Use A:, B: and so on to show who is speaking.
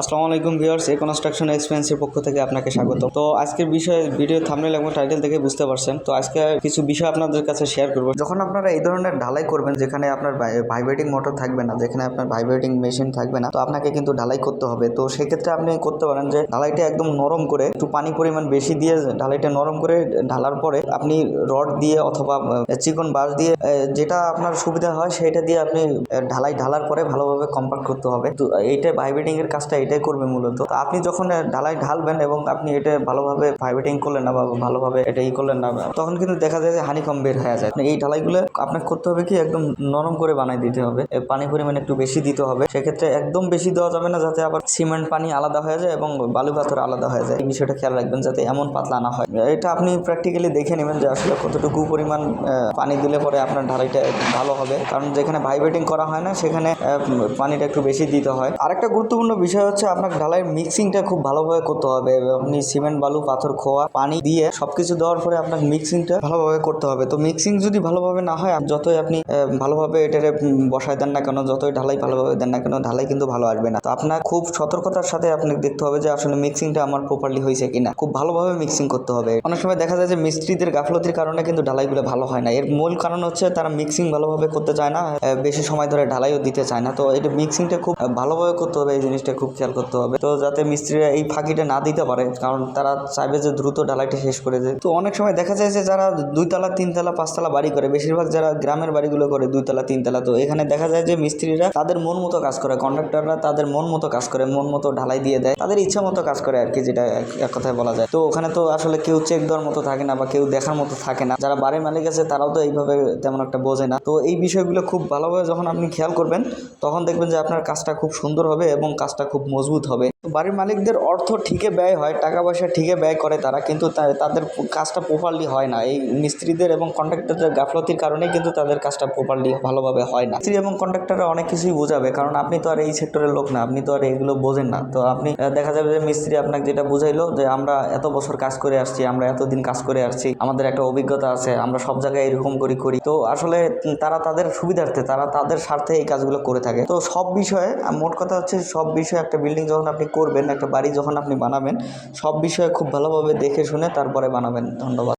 A: আসসালামু আলাইকুম ভিউয়ার্স, এ কনস্ট্রাকশন এক্সপেন্সের পক্ষ থেকে আপনাকে স্বাগত। তো আজকের বিষয়ে ভিডিও থামনেল এবং টাইটেল থেকে বুঝতে পারছেন। তো আজকে কিছু বিষয় আপনাদের কাছে শেয়ার করব। যখন আপনারা এই ধরনের ঢালাই করবেন, যেখানে আপনার ভাইব্রেটিং মোটর থাকবে না, যেখানে আপনার ভাইব্রেটিং মেশিন থাকবে না, তো আপনাকে কিন্তু ঢালাই করতে হবে। তো সেক্ষেত্রে আপনি করতে পারেন যে, ঢালাইটা একদম নরম করে একটু পানি পরিমাণ বেশি দিয়ে, ঢালাইটা নরম করে ঢালার পরে আপনি রড দিয়ে অথবা চিকন বাঁশ দিয়ে যেটা আপনার সুবিধা হয়, সেটা দিয়ে আপনি ঢালাই ঢালার পরে ভালোভাবে কম্পাক্ট করতে হবে। তো এইটা ভাইব্রেটিং এর কাজটা এটাই করবে মূলত। আপনি যখন ঢালাই ঢালবেন এবং আপনি এটা ভালোভাবে ভাইব্রেটিং করলেন না বা ভালোভাবে এটা ই করলেন না, তখন কিন্তু দেখা যায় যে হানি কম বের হয়ে যায়। এই ঢালাইগুলো আপনাকে করতে হবে কি একদম নরম করে বানাই দিতে হবে। পানি পরিমাণ একটু বেশি দিতে হবে। সেক্ষেত্রে একদম বেশি দেওয়া যাবে না যাতে আবার সিমেন্ট পানি আলাদা হয়ে যায় এবং বালু পাথর আলাদা হয়ে যায়। এই বিষয়টা খেয়াল রাখবেন যাতে এমন পাতলা না হয়। এটা আপনি প্র্যাকটিক্যালি দেখে নেবেন যে আসলে কতটুকু পরিমাণ পানি দিলে পরে আপনার ঢালাইটা ভালো হবে। কারণ যেখানে ভাইব্রেটিং করা হয় না, সেখানে পানিটা একটু বেশি দিতে হয়। আরেকটা গুরুত্বপূর্ণ বিষয় হচ্ছে আপনার ঢালাইয়ের মিক্সিংটা খুব ভালোভাবে করতে হবে। আপনি সিমেন্ট, বালু, পাথর, খোয়া, পানি দিয়ে সবকিছু দেওয়ার পরে আপনার মিক্সিংটা ভালোভাবে করতে হবে। তো মিক্সিং যদি ভালোভাবে না হয়, যতই আপনি ভালোভাবে এটারে বসায় দেন না কেন, যতই ঢালাই ভালোভাবে দেন না কেন, ঢালাই কিন্তু ভালো আসবে না। তো আপনার খুব সতর্কতার সাথে আপনি দেখতে হবে যে আসলে মিক্সিংটা আমার প্রপারলি হয়েছে কিনা। খুব ভালোভাবে মিক্সিং করতে হবে। অনেক সময় দেখা যায় যে মিস্ত্রিদের গাফলতির কারণে কিন্তু ঢালাইগুলো ভালো হয় না। এর মূল কারণ হচ্ছে তারা মিক্সিং ভালোভাবে করতে চায় না বেশি সময় ধরে ঢালাইও দিতে চায় না। তো এটা মিক্সিংটা খুব, ভালোভাবে করতে হবে, এই জিনিসটা খুব খেয়াল করতে হবে। তো যাতে মিস্ত্রিরা এই ফাঁকিটা না দিতে পারে, কারণ তারা চাইবে যে দ্রুত ঢালাইটা শেষ করে দেয়। তো অনেক সময় দেখা যায় যে যারা দুইতলা, তিনতলা, পাঁচতলা বাড়ি করে, বেশিরভাগ যারা গ্রামের বাড়িগুলো করে দুইতলা, তিনতলা, তো এখানে দেখা যায় যে মিস্ত্রিরা তাদের মন মতো কাজ করে কন্ট্রাক্টররা তাদের মন মতো কাজ করে, মন মতো ঢালাই দিয়ে দেয়। তাদের ইচ্ছা মতো কাজ করে আর কি যেটা এক- কথায় বলা যায়। তো ওখানে তো আসলে কেউ চেক দেওয়ার মতো থাকে না বা কেউ দেখার মতো থাকে না। যারা বাড়ির মালিক আছে, তারাও তো এইভাবে তেমন একটা বোঝে না। তো এই বিষয়গুলো খুব ভালোভাবে যখন আপনি খেয়াল করবেন, তখন দেখবেন যে আপনার কাজটা খুব সুন্দর হবে এবং কাজটা খুব মজবুত হবে। বাড়ির মালিকদের অর্থ ঠিকই ব্যয় হয় টাকা পয়সা ঠিকই ব্যয় করে তারা, কিন্তু তাদের কাজটা প্রপারলি হয় না। এই মিস্ত্রিদের এবং কন্ট্রাক্টরদের গাফলতির কারণে কিন্তু তাদের কাজটা প্রপারলি ভালোভাবে হয় না। মিস্ত্রি এবং কন্ট্রাক্টররা অনেক কিছুই বোঝাবে, কারণ আপনি তো আর এই সেক্টরের লোক না, আপনি তো আর এগুলো বোঝেন না। তো আপনি দেখা যাবে যে মিস্ত্রি আপনাকে যেটা বুঝাইলো যে আমরা এত বছর কাজ করে আসছি, আমরা এতদিন কাজ করে আসছি, আমাদের একটা অভিজ্ঞতা আছে, আমরা সব জায়গায় এরকম করি করি। তো আসলে তারা তাদের সুবিধার্থে, তারা তাদের স্বার্থে এই কাজগুলো করে থাকে। তো সব বিষয়ে, মোট কথা হচ্ছে সব বিষয়ে একটা বিল্ডিং যখন আপনি করবেন, একটা বাড়ি যখন আপনি বানাবেন, সব বিষয়ে খুব ভালোভাবে দেখে শুনে তারপরে বানাবেন। ধন্যবাদ।